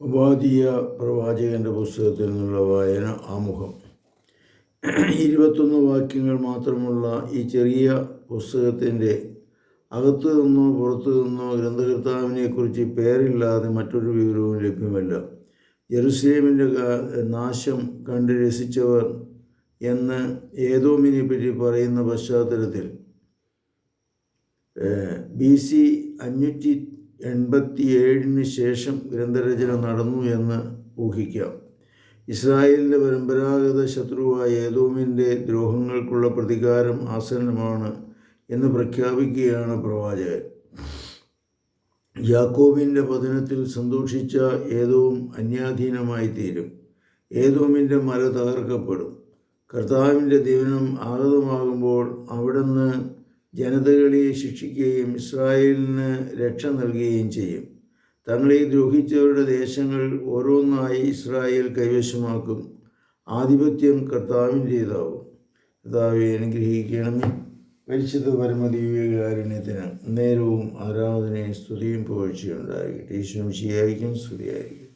ഉപാധിയ പ്രവാചകന്റെ പുസ്തകത്തിൽ നിന്നുള്ള വായന ആമുഖം. ഇരുപത്തൊന്ന് വാക്യങ്ങൾ മാത്രമുള്ള ഈ ചെറിയ പുസ്തകത്തിന്റെ അകത്തു നിന്നോ പുറത്തു നിന്നോ ഗ്രന്ഥകർത്താവിനെക്കുറിച്ച് പേരില്ലാതെ മറ്റൊരു വിവരവും ലഭ്യമല്ല. ജെറുസലേമിന്റെ നാശം കണ്ട് രസിച്ചവർ എന്ന് ഏതോമിനെ പറ്റി പറയുന്ന പശ്ചാത്തലത്തിൽ ബി സി അഞ്ഞൂറ്റി എൺപത്തി ഏഴിന് ശേഷം ഗ്രന്ഥരചന നടന്നു എന്ന് ഊഹിക്കാം. ഇസ്രായേലിന്റെ പരമ്പരാഗത ശത്രുവായ ഏതോമിന്റെ ദ്രോഹങ്ങൾക്കുള്ള പ്രതികാരം ആസന്നമാണ് എന്ന് പ്രഖ്യാപിക്കുകയാണ് പ്രവാചകൻ. യാക്കോബിന്റെ പതനത്തിൽ സന്തോഷിച്ച ഏതോം അന്യാധീനമായി തീരും ഏതോമിന്റെ മല തകർക്കപ്പെടും. കർത്താവിന്റെ ദീവനം ആഗതമാകുമ്പോൾ അവിടുന്ന് ജനതകളെ ശിക്ഷിക്കുകയും ഇസ്രായേലിന് രക്ഷ നൽകുകയും ചെയ്യും. തങ്ങളെ ദ്രോഹിച്ചവരുടെ ദേശങ്ങൾ ഓരോന്നായി ഇസ്രായേൽ കൈവശമാക്കും. ആധിപത്യം കർത്താവിന്റേതാവും കർത്താവെ അനുഗ്രഹിക്കണമേ. പരിശുദ്ധ പരമദീവികാരുണ്യത്തിന് നേരവും ആരാധനയും സ്തുതിയും പുകഴ്ചയുണ്ടായിരിക്കട്ടെ ഈശ്വരം ശരിയായിരിക്കും സ്തുതിയായിരിക്കും.